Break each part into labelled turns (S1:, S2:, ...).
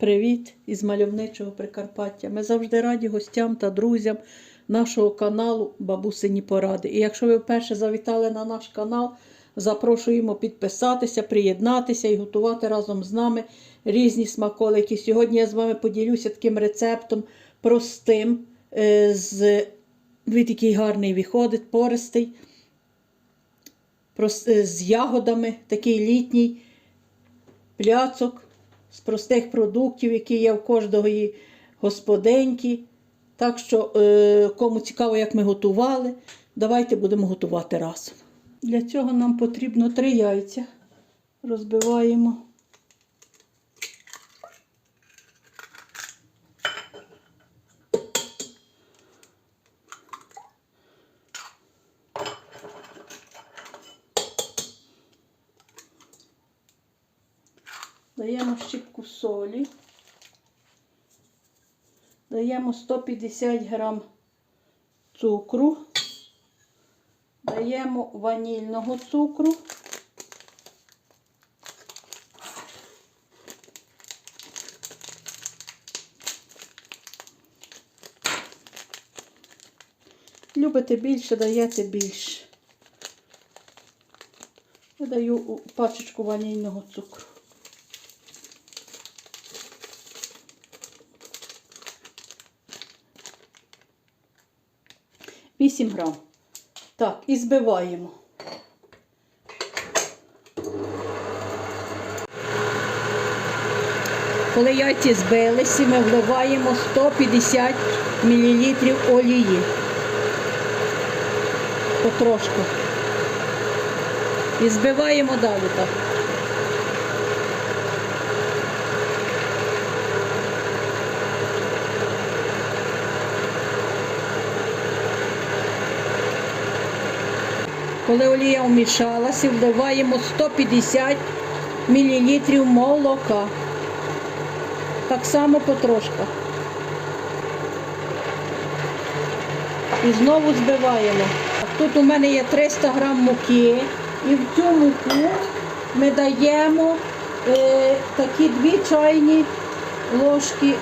S1: Привіт із мальовничого Прикарпаття. Ми завжди раді гостям та друзям нашого каналу Бабусині Поради. І якщо ви вперше завітали на наш канал, запрошуємо підписатися, приєднатися і готувати разом з нами різні смаколики. Сьогодні я з вами поділюся таким рецептом простим, е, з він такий гарний виходить, пористий, е, з ягодами, такий літній пляцок з простих продуктів, які є в кожної господинки. Так що, е, кому цікаво, як ми готували, давайте будемо готувати разом. Для цього нам потрібно три яйця. Розбиваємо. Даємо щіпку солі. Даємо 150 грам цукру. Даємо ванільного цукру. Любите більше, даєте більше. Я даю пачечку ванільного цукру. 8 грам. Так, і збиваємо. Коли яйці збилися, ми вливаємо 150 мл олії. Потрошку. І збиваємо далі так. Коли олія вмішалася, вливаємо 150 мл молока. Так само потрошка. І знову збиваємо. Тут у мене є 300 грам муки. І в цю муку ми даємо е, такі дві чайні ложки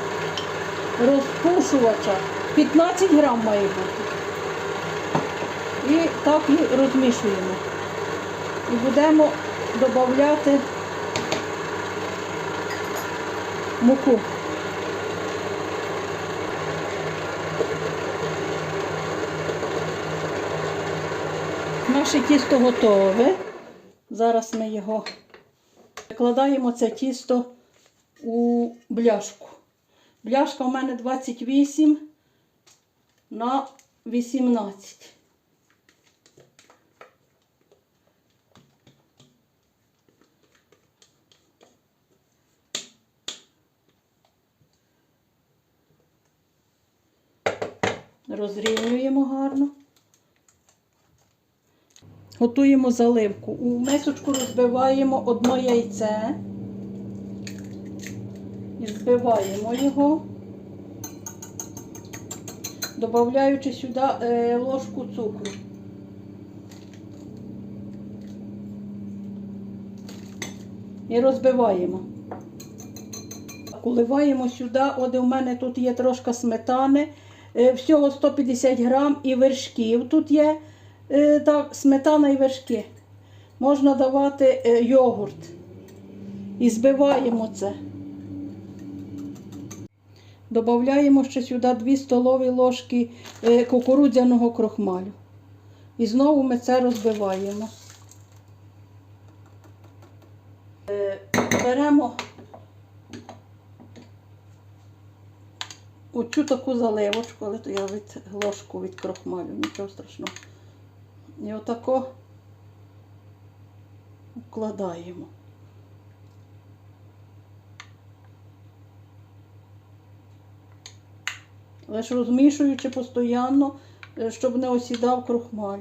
S1: розпушувача. 15 грам має бути. І так і розмішуємо. І будемо додати муку. Наше тісто готове. Зараз ми його викладаємо це тісто у бляшку. Бляшка у мене 28 на 18. Розрівнюємо гарно. Готуємо заливку. У мисочку розбиваємо одно яйце і збиваємо його, додаючи сюди е, ложку цукру. І розбиваємо. Уливаємо сюди, от у мене тут є трошки сметани, всього 150 грам і вершків. Тут є е, так, сметана і вершки. Можна давати е, йогурт. І збиваємо це. Додаємо ще сюди 2 столові ложки е, кукурудзяного крохмалю. І знову ми це розбиваємо. Е, Беремо оцю таку заливочку, але то я від ложку від крохмалю, нічого страшного. І отако вкладаємо. Лише розмішуючи постійно, е, щоб не осідав крохмаль.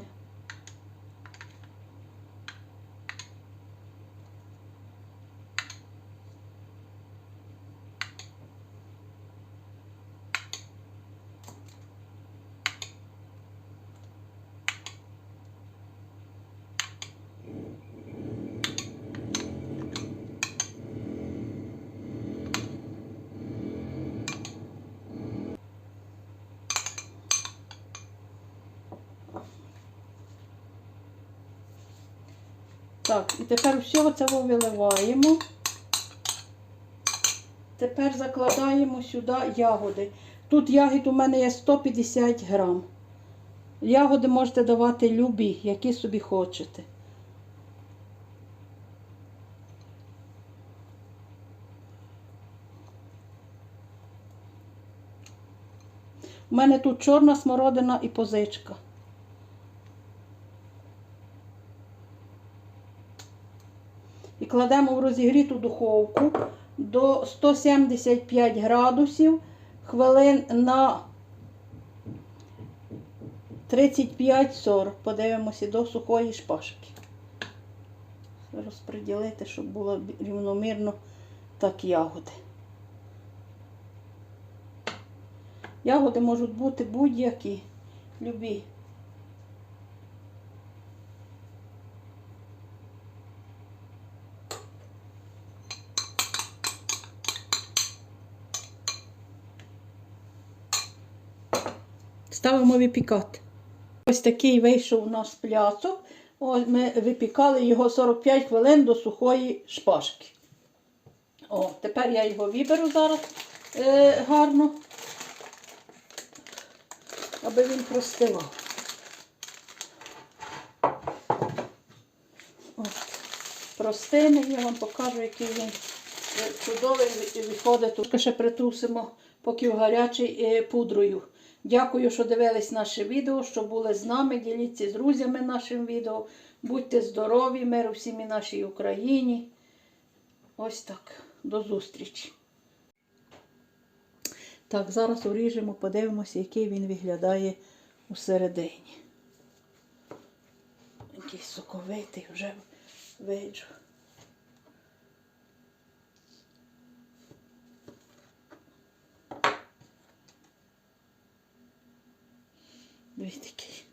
S1: Так, і тепер всього це виливаємо. Тепер закладаємо сюди ягоди. Тут ягід у мене є 150 грам. Ягоди можете давати любі, які собі хочете. У мене тут чорна смородина і позичка. І кладемо в розігріту духовку до 175 градусів хвилин на 35-40. Подивимося до сухої шпажки. Розподілити, щоб було рівномірно так ягоди. Ягоди можуть бути будь-які, любі. Ставимо випікати. Ось такий вийшов у нас пляцок. Ось ми випікали його 45 хвилин до сухої шпажки. О, тепер я його виберу зараз е, гарно, аби він простивав. Простине, я вам покажу, який він е, чудовий виходить. Трошки ще притрусимо, поки гарячий е, пудрою. Дякую, що дивились наше відео, що були з нами. Діліться з друзями нашим відео. Будьте здорові, миру всім і нашій Україні. Ось так. До зустрічі. Так, зараз уріжемо, подивимося, який він виглядає усередині. Якийсь соковитий вже виджу. Дивіться такий.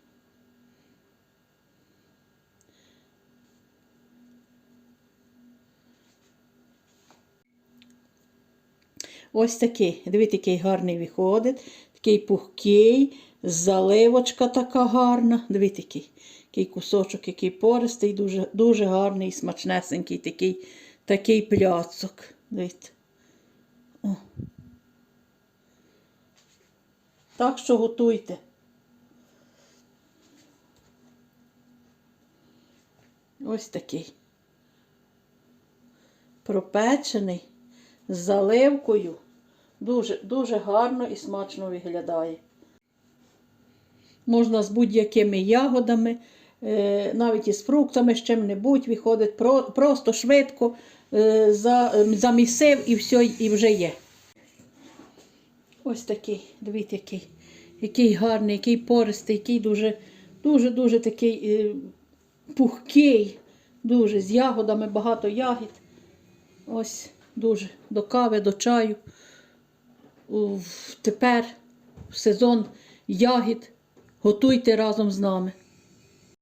S1: Ось такий. Дивіться, який гарний виходить. Такий пухкий, заливочка така гарна. Дивіться, який, який кусочок, який пористий, дуже, дуже гарний, смачнесенький такий, такий пляцок. Дивіться. О. Так що готуйте. Ось такий. Пропечений з заливкою. Дуже, дуже гарно і смачно виглядає. Можна з будь-якими ягодами, е, навіть із фруктами, з чим-небудь виходить просто швидко е, замісив і все, і вже є. Ось такий, дивіться, який, який гарний, який пористий, який дуже, дуже, дуже такий е, пухкий, дуже з ягодами, багато ягід. Ось дуже до кави, до чаю. Тепер сезон ягід. Готуйте разом з нами.